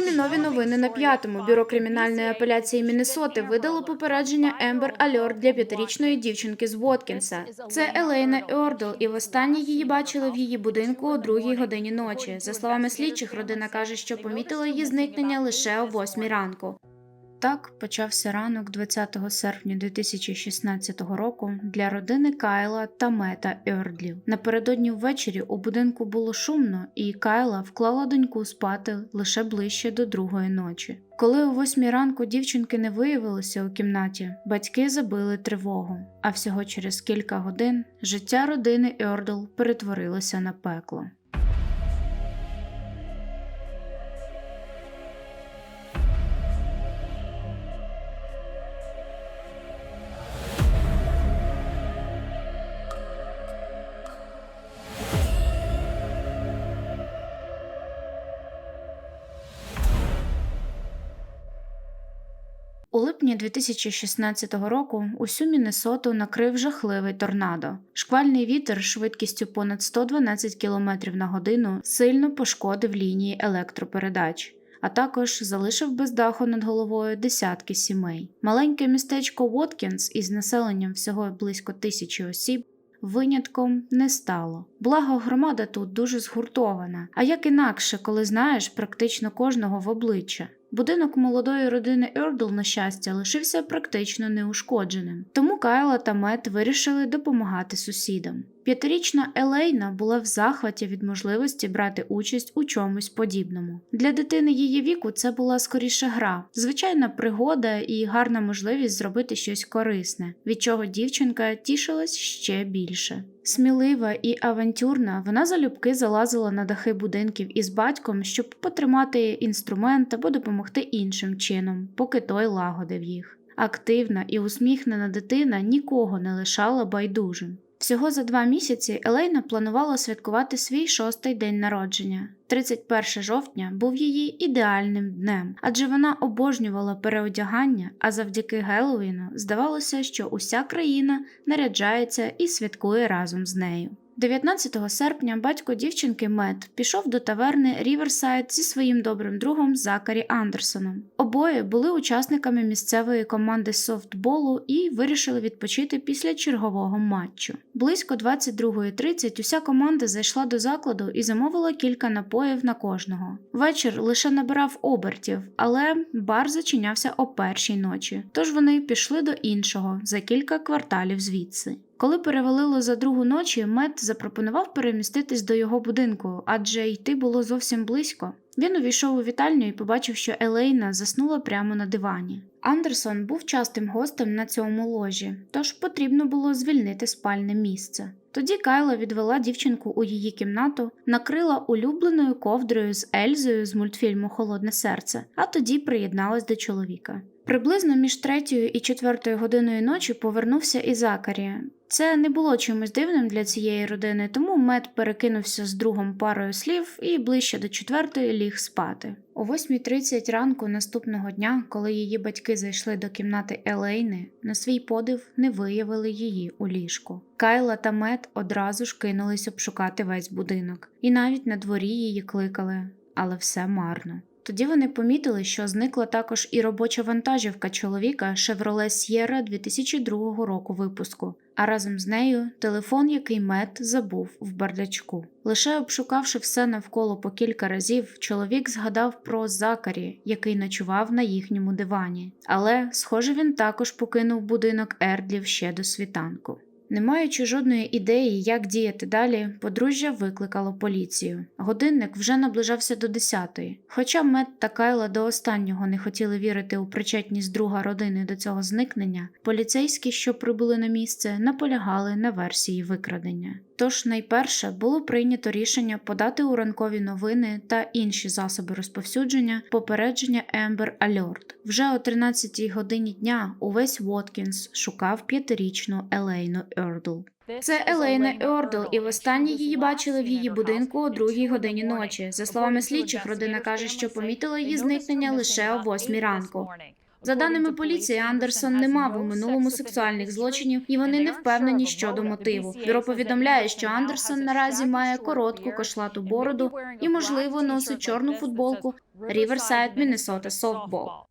Термінові новини на п'ятому бюро кримінальної апеляції Міннесоти видало попередження Ембер Альор для п'ятирічної дівчинки з Воткінса. Це Елейна Ордл, і востаннє її бачили в її будинку о другій годині ночі. За словами слідчих, родина каже, що помітила її зникнення лише о восьмій ранку. Так почався ранок 20 серпня 2016 року для родини Кайла та Мета Ердлів. Напередодні ввечері у будинку було шумно, і Кайла вклала доньку спати лише ближче до другої ночі. Коли о восьмій ранку дівчинки не виявилося у кімнаті, батьки забили тривогу. А всього через кілька годин життя родини Ердл перетворилося на пекло. У липні 2016 року усю Міннесоту накрив жахливий торнадо. Шквальний вітер швидкістю понад 112 км на годину сильно пошкодив лінії електропередач. А також залишив без даху над головою десятки сімей. Маленьке містечко Воткінс із населенням всього близько тисячі осіб винятком не стало. Благо, громада тут дуже згуртована. А як інакше, коли знаєш практично кожного в обличчя. Будинок молодої родини Ердл, на щастя, лишився практично неушкодженим, тому Кайла та Мет вирішили допомагати сусідам. П'ятирічна Елейна була в захваті від можливості брати участь у чомусь подібному. Для дитини її віку це була скоріше гра, звичайна пригода і гарна можливість зробити щось корисне, від чого дівчинка тішилась ще більше. Смілива і авантюрна, вона залюбки залазила на дахи будинків із батьком, щоб потримати інструмент або допомогти іншим чином, поки той лагодив їх. Активна і усміхнена дитина нікого не лишала байдужим. Всього за два місяці Елейна планувала святкувати свій шостий день народження. 31 жовтня був її ідеальним днем, адже вона обожнювала переодягання, а завдяки Геловіну здавалося, що уся країна наряджається і святкує разом з нею. 19 серпня батько дівчинки Мед пішов до таверни Ріверсайд зі своїм добрим другом Закарі Андерсоном. Обоє були учасниками місцевої команди софтболу і вирішили відпочити після чергового матчу. Близько 22.30 уся команда зайшла до закладу і замовила кілька напоїв на кожного. Вечір лише набирав обертів, але бар зачинявся о першій ночі, тож вони пішли до іншого за кілька кварталів звідси. Коли перевалило за другу ночі, Мет запропонував переміститись до його будинку, адже йти було зовсім близько. Він увійшов у вітальню і побачив, що Елейна заснула прямо на дивані. Андерсон був частим гостем на цьому ложі, тож потрібно було звільнити спальне місце. Тоді Кайла відвела дівчинку у її кімнату, накрила улюбленою ковдрою з Ельзою з мультфільму Холодне серце, а тоді приєдналась до чоловіка. Приблизно між третьою і четвертою годиною ночі повернувся і Закарі. Це не було чимось дивним для цієї родини, тому Мед перекинувся з другом парою слів і ближче до четвертої ліг спати. О 8.30 ранку наступного дня, коли її батьки зайшли до кімнати Елейни, на свій подив не виявили її у ліжку. Кайла та Мед одразу ж кинулись обшукати весь будинок, і навіть на дворі її кликали, але все марно. Тоді вони помітили, що зникла також і робоча вантажівка чоловіка Chevrolet Sierra 2002 року випуску, а разом з нею телефон, який Мет забув в бардачку. Лише обшукавши все навколо по кілька разів, чоловік згадав про Закарі, який ночував на їхньому дивані. Але, схоже, він також покинув будинок Ердлів ще до світанку. Не маючи жодної ідеї, як діяти далі, подружжя викликало поліцію. Годинник вже наближався до десятої. Хоча мед та Кайла до останнього не хотіли вірити у причетність друга родини до цього зникнення, поліцейські, що прибули на місце, наполягали на версії викрадення. Тож найперше було прийнято рішення подати у ранкові новини та інші засоби розповсюдження попередження Ембер Альорт. Вже о 13-й годині дня увесь Воткінс шукав п'ятирічну Елейну Ердл. Це Елейна Ердл, і востаннє її бачили в її будинку о другій годині ночі. За словами слідчих, родина каже, що помітила її зникнення лише о восьмій ранку. За даними поліції, Андерсон не мав у минулому сексуальних злочинів, і вони не впевнені щодо мотиву. Бюро повідомляє, що Андерсон наразі має коротку кошлату бороду і, можливо, носить чорну футболку Riverside, Minnesota Softball.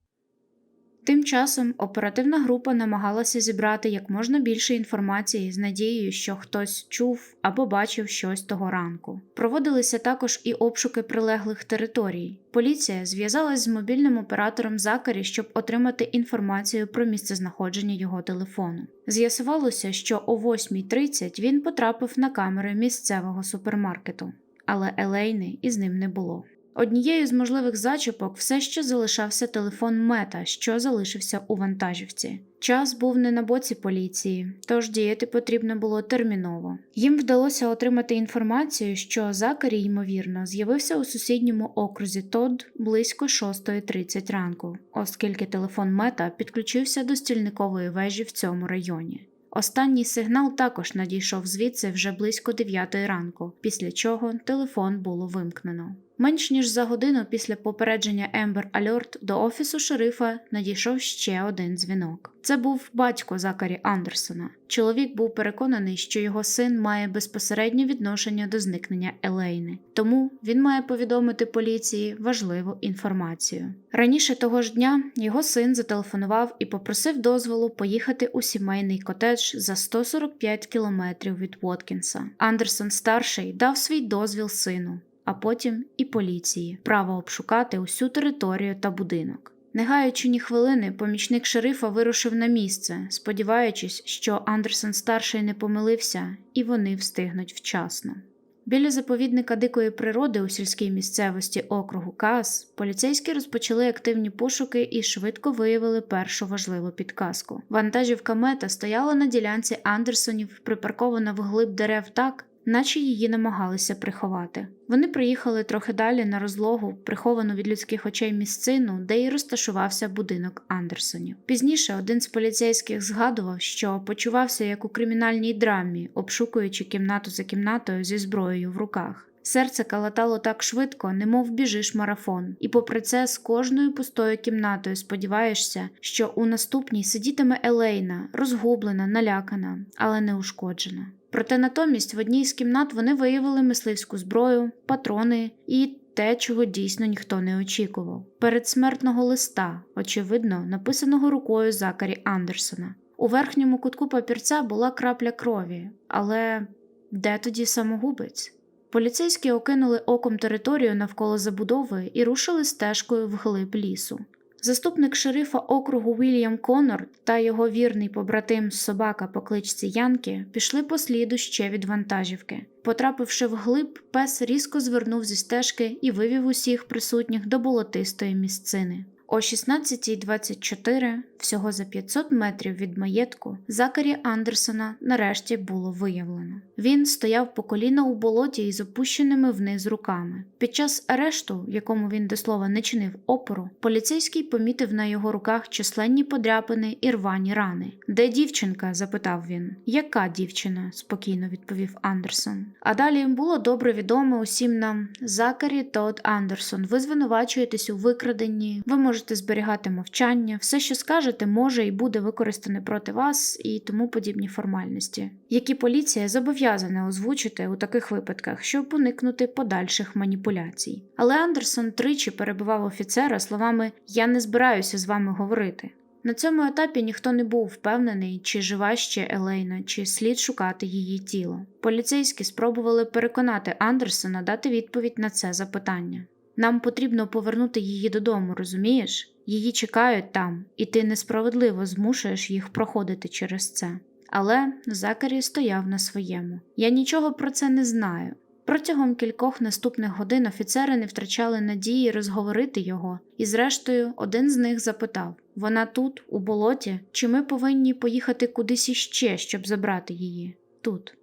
Тим часом оперативна група намагалася зібрати як можна більше інформації з надією, що хтось чув або бачив щось того ранку. Проводилися також і обшуки прилеглих територій. Поліція зв'язалась з мобільним оператором Закарі, щоб отримати інформацію про місцезнаходження його телефону. З'ясувалося, що о 8.30 він потрапив на камери місцевого супермаркету, але Елейни із ним не було. Однією з можливих зачіпок все ще залишався телефон мета, що залишився у вантажівці. Час був не на боці поліції, тож діяти потрібно було терміново. Їм вдалося отримати інформацію, що Закарі, ймовірно, з'явився у сусідньому окрузі Тодд близько 6.30 ранку, оскільки телефон мета підключився до стільникової вежі в цьому районі. Останній сигнал також надійшов звідси вже близько 9 ранку, після чого телефон було вимкнено. Менш ніж за годину після попередження Ембер Альорт до офісу шерифа надійшов ще один дзвінок. Це був батько Закарі Андерсона. Чоловік був переконаний, що його син має безпосереднє відношення до зникнення Елейни, тому він має повідомити поліції важливу інформацію. Раніше того ж дня його син зателефонував і попросив дозволу поїхати у сімейний котедж за 145 кілометрів від Воткінса. Андерсон старший дав свій дозвіл сину а потім і поліції право обшукати усю територію та будинок. Не гаючи ні хвилини, помічник шерифа вирушив на місце, сподіваючись, що Андерсон старший не помилився і вони встигнуть вчасно. Біля заповідника дикої природи у сільській місцевості округу Каас поліцейські розпочали активні пошуки і швидко виявили першу важливу підказку. Вантажівка мета стояла на ділянці Андерсонів, припаркована вглиб дерев так, наче її намагалися приховати. Вони приїхали трохи далі на розлогу, приховану від людських очей місцину, де й розташувався будинок Андерсонів. Пізніше один з поліцейських згадував, що почувався як у кримінальній драмі, обшукуючи кімнату за кімнатою зі зброєю в руках. Серце калатало так швидко, немов біжиш марафон, і попри це з кожною пустою кімнатою сподіваєшся, що у наступній сидітиме Елейна, розгублена, налякана, але не ушкоджена. Проте натомість в одній з кімнат вони виявили мисливську зброю, патрони і те, чого дійсно ніхто не очікував. Передсмертного листа, очевидно, написаного рукою Закарі Андерсона. У верхньому кутку папірця була крапля крові, але де тоді самогубець? Поліцейські окинули оком територію навколо забудови і рушили стежкою вглиб лісу. Заступник шерифа округу Вільям Конор та його вірний побратим собака по кличці Янки пішли по сліду ще від вантажівки. Потрапивши вглиб, пес різко звернув зі стежки і вивів усіх присутніх до болотистої місцини. О 16.24, всього за 500 метрів від маєтку, Закарі Андерсона нарешті було виявлено. Він стояв по коліна у болоті із опущеними вниз руками. Під час арешту, якому він до слова не чинив опору, поліцейський помітив на його руках численні подряпини і рвані рани. Де дівчинка? запитав він. Яка дівчина? спокійно відповів Андерсон. А далі було добре відомо усім нам Закарі Тодд Андерсон. Ви звинувачуєтесь у викраденні, ви можете зберігати мовчання, все, що скажете, може і буде використане проти вас і тому подібні формальності, які поліція зобов'язана озвучити у таких випадках, щоб уникнути подальших маніпуляцій. Але Андерсон тричі перебивав офіцера словами Я не збираюся з вами говорити. На цьому етапі ніхто не був впевнений, чи жива ще Елейна, чи слід шукати її тіло. Поліцейські спробували переконати Андерсона дати відповідь на це запитання. Нам потрібно повернути її додому, розумієш? Її чекають там, і ти несправедливо змушуєш їх проходити через це. Але Закарі стояв на своєму. Я нічого про це не знаю. Протягом кількох наступних годин офіцери не втрачали надії розговорити його, і, зрештою, один з них запитав вона тут, у болоті, чи ми повинні поїхати кудись іще, щоб забрати її? Тут,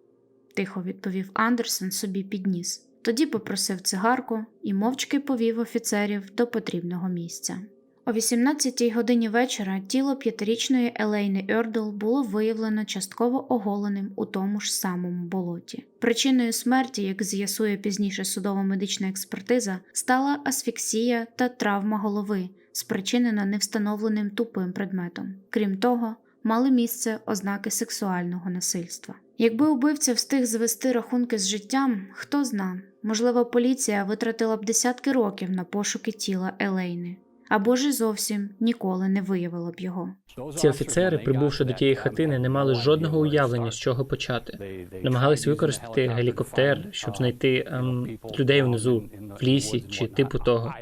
тихо відповів Андерсон собі підніс. Тоді попросив цигарку і мовчки повів офіцерів до потрібного місця. О 18-й годині вечора тіло п'ятирічної Елейни Ердл було виявлено частково оголеним у тому ж самому болоті. Причиною смерті, як з'ясує пізніше судово-медична експертиза, стала асфіксія та травма голови, спричинена невстановленим тупим предметом. Крім того, мали місце ознаки сексуального насильства. Якби убивця встиг звести рахунки з життям, хто зна, можливо, поліція витратила б десятки років на пошуки тіла Елейни, або ж і зовсім ніколи не виявила б його. Ці офіцери, прибувши до тієї хатини, не мали жодного уявлення, з чого почати. Намагались використати гелікоптер, щоб знайти ем, людей внизу, в лісі чи типу того.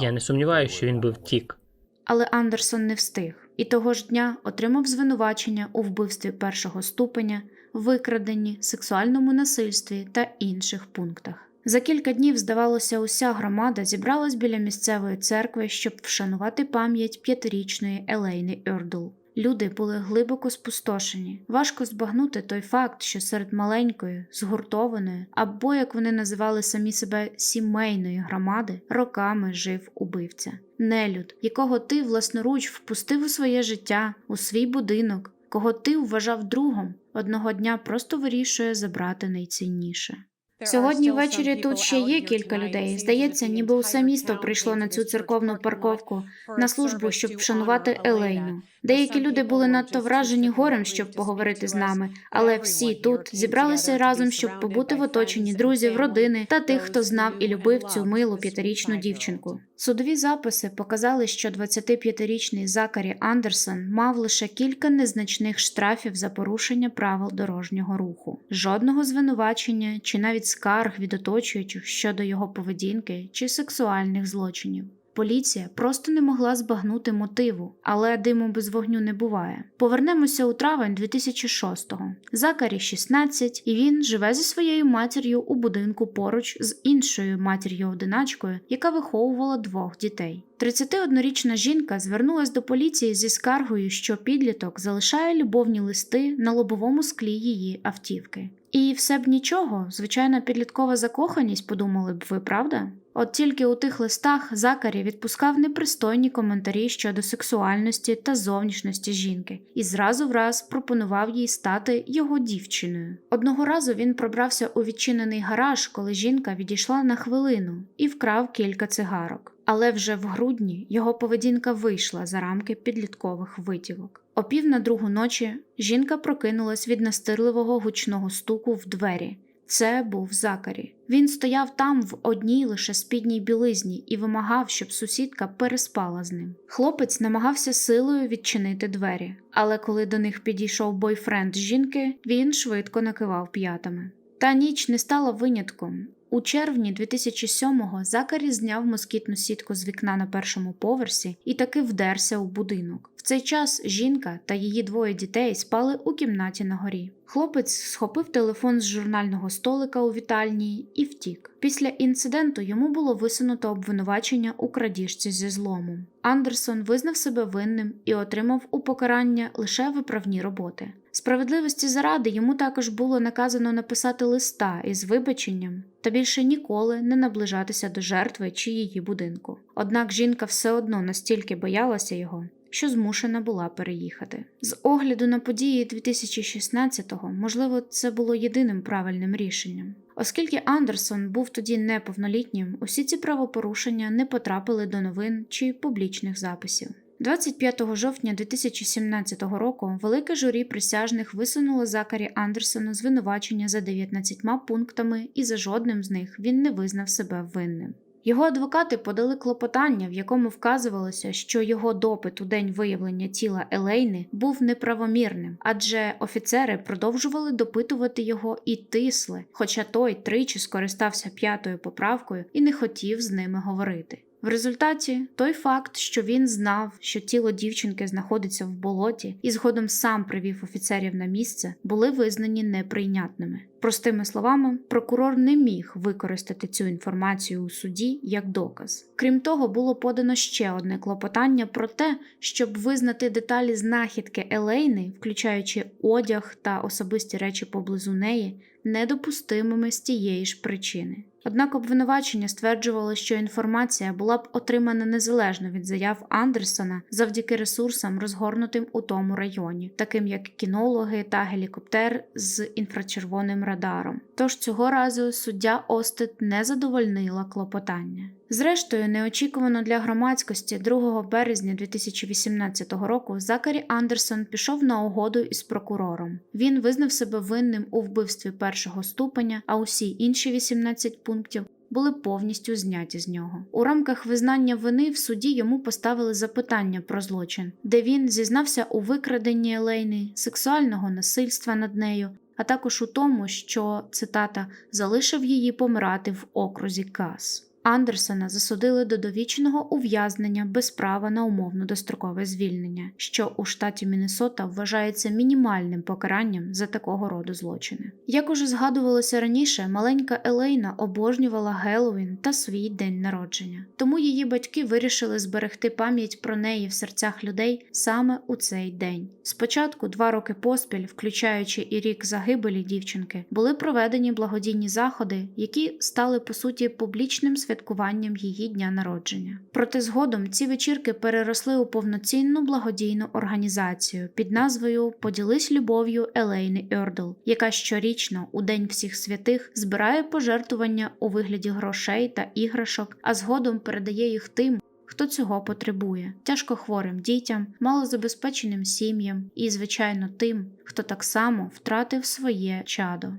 Я не сумніваюся, що він би втік. Але Андерсон не встиг і того ж дня отримав звинувачення у вбивстві першого ступеня, викраденні, сексуальному насильстві та інших пунктах. За кілька днів, здавалося, уся громада зібралась біля місцевої церкви, щоб вшанувати пам'ять п'ятирічної Елейни Ердл. Люди були глибоко спустошені. Важко збагнути той факт, що серед маленької, згуртованої, або як вони називали самі себе сімейної громади, роками жив убивця. Нелюд, якого ти власноруч впустив у своє життя, у свій будинок, кого ти вважав другом, одного дня просто вирішує забрати найцінніше. Сьогодні ввечері тут ще є кілька людей. Здається, ніби усе місто прийшло на цю церковну парковку на службу, щоб вшанувати Елейну. Деякі люди були надто вражені горем, щоб поговорити з нами, але всі тут зібралися разом, щоб побути в оточенні друзів, родини та тих, хто знав і любив цю милу п'ятирічну дівчинку. Судові записи показали, що 25-річний Закарі Андерсон мав лише кілька незначних штрафів за порушення правил дорожнього руху, жодного звинувачення чи навіть скарг від оточуючих щодо його поведінки чи сексуальних злочинів. Поліція просто не могла збагнути мотиву, але диму без вогню не буває. Повернемося у травень 2006-го. Закарі 16, і він живе зі своєю матір'ю у будинку поруч з іншою матір'ю-одиначкою, яка виховувала двох дітей. 31-річна жінка звернулась до поліції зі скаргою, що підліток залишає любовні листи на лобовому склі її автівки. І все б нічого, звичайна підліткова закоханість, подумали б ви, правда? От тільки у тих листах Закарі відпускав непристойні коментарі щодо сексуальності та зовнішності жінки і зразу враз пропонував їй стати його дівчиною. Одного разу він пробрався у відчинений гараж, коли жінка відійшла на хвилину і вкрав кілька цигарок. Але вже в грудні його поведінка вийшла за рамки підліткових витівок. О пів на другу ночі жінка прокинулась від настирливого гучного стуку в двері. Це був Закарі. Він стояв там в одній лише спідній білизні і вимагав, щоб сусідка переспала з ним. Хлопець намагався силою відчинити двері, але коли до них підійшов бойфренд жінки, він швидко накивав п'ятами. Та ніч не стала винятком. У червні 2007-го Закарі зняв москітну сітку з вікна на першому поверсі і таки вдерся у будинок. В цей час жінка та її двоє дітей спали у кімнаті на горі. Хлопець схопив телефон з журнального столика у вітальні і втік. Після інциденту йому було висунуто обвинувачення у крадіжці зі зломом. Андерсон визнав себе винним і отримав у покарання лише виправні роботи. Справедливості заради йому також було наказано написати листа із вибаченням та більше ніколи не наближатися до жертви чи її будинку. Однак жінка все одно настільки боялася його, що змушена була переїхати. З огляду на події 2016-го, можливо, це було єдиним правильним рішенням. Оскільки Андерсон був тоді неповнолітнім, усі ці правопорушення не потрапили до новин чи публічних записів. 25 жовтня 2017 року велике журі присяжних висунуло Закарі Андерсону звинувачення за 19 пунктами, і за жодним з них він не визнав себе винним. Його адвокати подали клопотання, в якому вказувалося, що його допит у день виявлення тіла Елейни був неправомірним, адже офіцери продовжували допитувати його і тисли, хоча той тричі скористався п'ятою поправкою і не хотів з ними говорити. В результаті той факт, що він знав, що тіло дівчинки знаходиться в болоті, і згодом сам привів офіцерів на місце, були визнані неприйнятними. Простими словами, прокурор не міг використати цю інформацію у суді як доказ. Крім того, було подано ще одне клопотання про те, щоб визнати деталі знахідки Елейни, включаючи одяг та особисті речі поблизу неї, недопустимими з тієї ж причини. Однак обвинувачення стверджувало, що інформація була б отримана незалежно від заяв Андерсона завдяки ресурсам, розгорнутим у тому районі, таким як кінологи та гелікоптер з інфрачервоним радаром. Тож цього разу суддя Остет не задовольнила клопотання. Зрештою, неочікувано для громадськості 2 березня 2018 року Закарі Андерсон пішов на угоду із прокурором. Він визнав себе винним у вбивстві першого ступеня, а усі інші 18 пунктів були повністю зняті з нього. У рамках визнання вини в суді йому поставили запитання про злочин, де він зізнався у викраденні Елейни, сексуального насильства над нею, а також у тому, що цитата залишив її помирати в окрузі Кас. Андерсона засудили до довічного ув'язнення без права на умовно дострокове звільнення, що у штаті Міннесота вважається мінімальним покаранням за такого роду злочини. Як уже згадувалося раніше, маленька Елейна обожнювала Геловін та свій день народження, тому її батьки вирішили зберегти пам'ять про неї в серцях людей саме у цей день. Спочатку, два роки поспіль, включаючи і рік загибелі дівчинки, були проведені благодійні заходи, які стали по суті публічним святкуванням її дня народження. Проте згодом ці вечірки переросли у повноцінну благодійну організацію під назвою Поділись любов'ю Елейни Ердл, яка щорічно у День всіх святих збирає пожертвування у вигляді грошей та іграшок, а згодом передає їх тим. Хто цього потребує тяжкохворим дітям, малозабезпеченим сім'ям і, звичайно, тим, хто так само втратив своє чадо.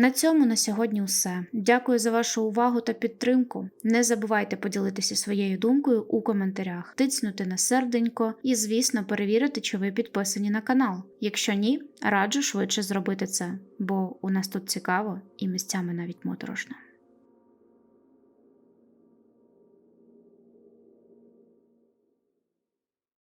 На цьому на сьогодні все. Дякую за вашу увагу та підтримку. Не забувайте поділитися своєю думкою у коментарях, тиснути на серденько і, звісно, перевірити, чи ви підписані на канал. Якщо ні, раджу швидше зробити це, бо у нас тут цікаво і місцями навіть моторошно.